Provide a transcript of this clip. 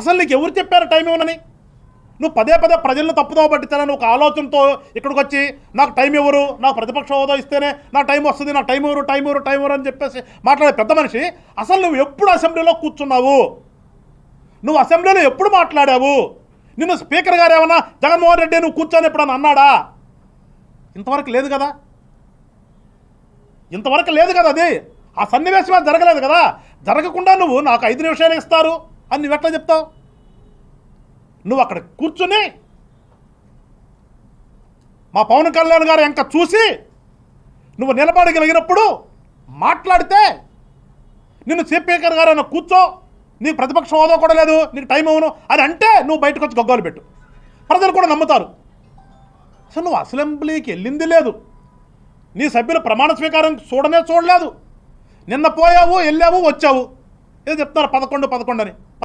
అసలు నీకు ఎవరు చెప్పారు టైం ఇవ్వనని? నువ్వు పదే పదే ప్రజలను తప్పుదో పట్టిస్తానని ఒక ఆలోచనతో ఇక్కడికి వచ్చి నాకు టైం ఇవ్వరు నాకు ప్రతిపక్ష హోదా ఇస్తేనే నాకు టైం వస్తుంది నా టైం ఇవ్వరు టైం ఇవ్వరు టైం ఇవ్వరు అని చెప్పేసి మాట్లాడే పెద్ద మనిషి అసలు నువ్వు ఎప్పుడు అసెంబ్లీలో కూర్చున్నావు? నువ్వు అసెంబ్లీలో ఎప్పుడు మాట్లాడావు? నిన్ను స్పీకర్ గారు ఏమన్నా జగన్మోహన్ రెడ్డి నువ్వు కూర్చొని ఎప్పుడన్నా అన్నాడా? ఇంతవరకు లేదు కదా? ఇంతవరకు లేదు కదా అది? ఆ సన్నివేశమే జరగలేదు కదా? జరగకుండా నువ్వు నాకు ఐదు నిమిషాలు ఇస్తారు. అని నువ్వు ఎట్లా చెప్తావు? నువ్వు అక్కడ కూర్చుని మా పవన్ కళ్యాణ్ గారు ఇంకా చూసి నువ్వు నిలబడగలిగినప్పుడు మాట్లాడితే నిన్ను స్పీకర్ గారు అన్న కూర్చో నీ ప్రతిపక్ష హోదా కూడా లేదు నీకు టైం అవును అని అంటే నువ్వు బయటకు వచ్చి గగ్గోలు పెట్టు. ప్రజలు కూడా నమ్ముతారు. అసలు నువ్వు అసెంబ్లీకి వెళ్ళింది లేదు. నీ సభ్యులు ప్రమాణ స్వీకారం చూడనే చూడలేదు. నిన్న పోయావు వెళ్ళావు వచ్చావు. ఏదో చెప్తున్నారు పదకొండు పదకొండు అని.